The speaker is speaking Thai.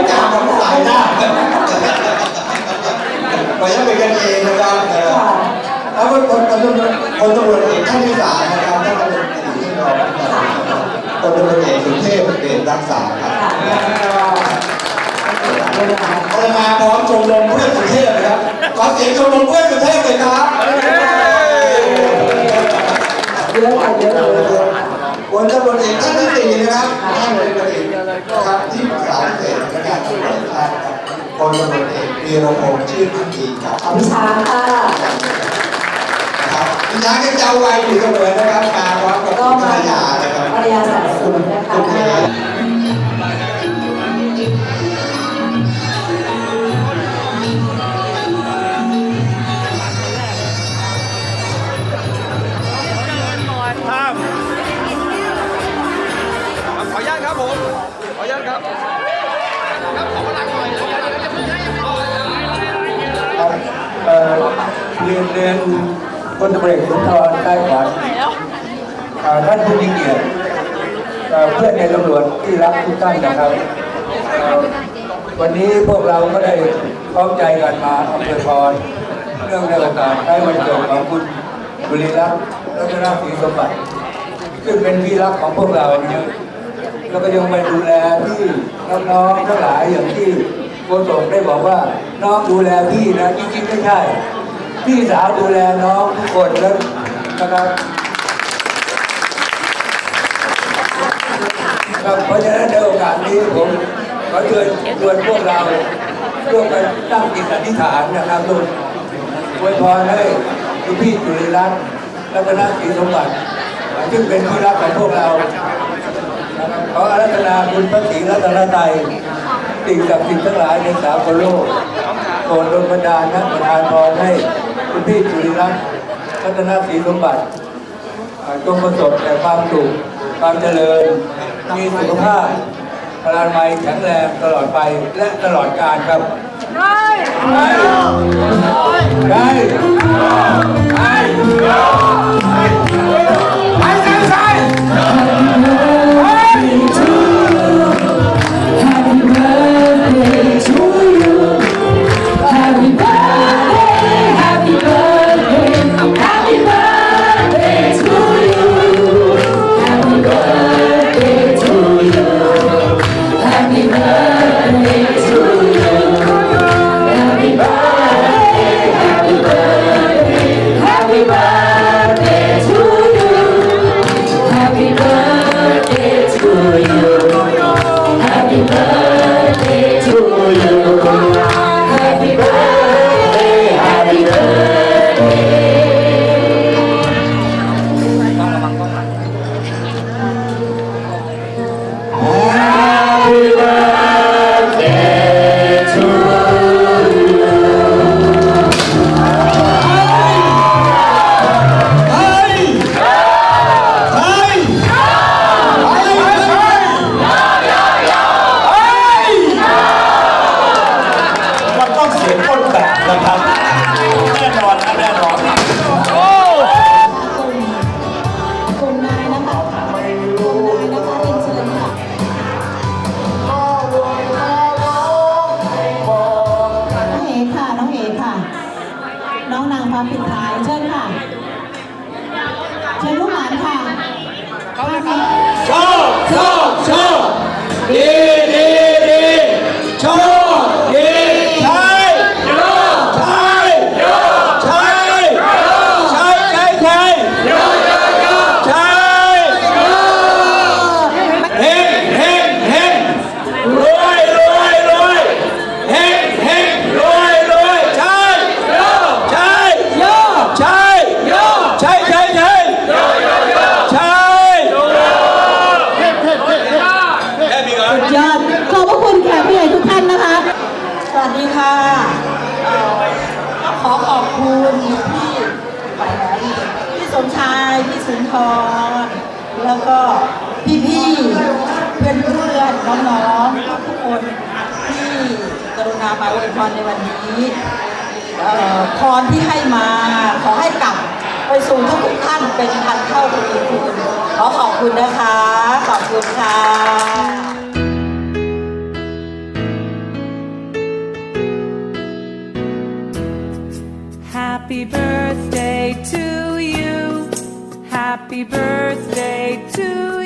ผู้กลางของสายหน้าขออนุญาตเป็นกันเองนะครับแล้วคนคนคนคนตำรวจเอกท่านที่สามนะครับท่านเป็นอดีตที่รองคนตำรวจเอกสุเทพเดชรักษาครับภรรยาพร้อมชมรมเพื่อนสุเทพนะครับขอเสียงชมรมเพื่อนสุเทพเลยครับเยอะค่ะเยอะเลยคนตำรวจเอกท่านที่สี่นะครับท่านเป็นตำรวจเอกนะครับที่ปรึกษาพิเศษ ครับคนตำรวจเอกวีรพงษ์ชื่นพักดีครับขอพิชาค่ะนะครับดิฉันยังจะเอาไว้อยู่เสมอนะครับมาพร้อมกับก็คุณภรมารยานะครับภรรยาสนับสนุนนะคะโอเคห้ามขออนุญาตครับผม ขออนุญาตครับเอ่อ เรียนเรียนพลตำรวจเอกสุนทรใต้ขวัญท่านผู้มีเกียรติเอ่อเพื่อนในตำรวจที่รักทุกท่านนะครับเอ่อวันนี้พวกเราก็ได้พร้อมใจกันมาอำเภอพรเรื่องในโอกาสใช้วันเกิดของคุณบุรีรัตน์รัตนศรีสมบัติซึ่งเป็นที่รักของพวกเราเนี่ยแล้วก็ยังไปดูแลที่น้องๆทั้งหลายอย่างที่ ศกได้บอกว่า น้องดูแลพี่นะจริงๆไม่ใช่ พี่สาวดูแลน้องทุกคนแล้วนะครับครับเพราะฉะนั้นในโอกาสนี้ผมขอเชิญชวนพวกเราร่วมกันตั้งจิตอธิษฐานนะครับทุกอวยพรให้คุณพี่จุลิรัตน์รัตนศรีสมบัติซึ่งเป็นที่รักของพวกเราขออารัธนาคุณพระศรีรัตนตร สิ่งศักดิ์สิทธิ์ทั้งหลายในสากลโลกโปรดดลบันดาลนะประทานพรให้คุณพี่จุลิรัตน์รัตนาศรีสมบัติจงประสบแต่ความสุขความเจริญ มีสุขภาพพลานามัยแข็งแรงตลอดไปและตลอดกาลครับได้ได้ได้ดี ก็ขอขอบคุณพี่ไปแล้วพี่สมชาย พี่สุนทร แล้วก็พี่ๆ เพื่อนเพื่อนๆน้องๆ ทุกคนที่กรุณามาอวยพรในวันนี้พรที่ให้มาขอให้กลับไปสู่ทุกท่านเป็นพันเท่าทวีคูณขอขอบคุณนะคะ ขอบคุณค่ะ Happy birthday to.